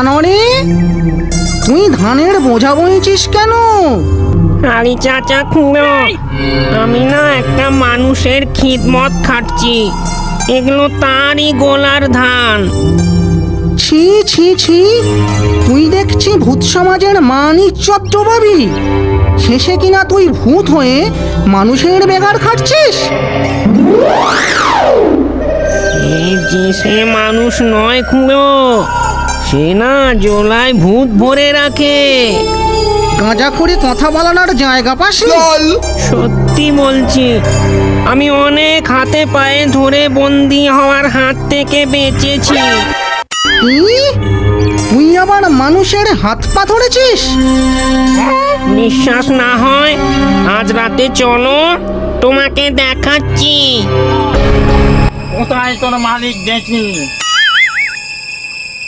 নড়ে তুই ধানের বোঝা বইছিস কেন? আরে চাচা খুঁড়ো আমি না একটা মানুষের খিদমত খাটছি। এগুলো তারই গোলার ধান। ছি ছি ছি তুই দেখছি ভূত সমাজের মান ইজ্জত ডোবাবি। শেষে কিনা তুই ভূত হয়ে মানুষের বেগার খাটছিস? এই যে সে মানুষ নয় খুঁড়ো সে না জোলায় ভূত ভরে রাখে। গাঁজা করে কথা বলানোর জায়গা পাসনি? সত্যি বলছি আমি অনেক হাতে পায়ে ধরে বন্দি হওয়ার হাত থেকে বেঁচেছি। তুই আবার মানুষের হাত পা ধরেছিস? বিশ্বাস না হয় আজ রাতে চলো তোমাকে দেখাচ্ছি। কোথায় তোর মালিক দেখি?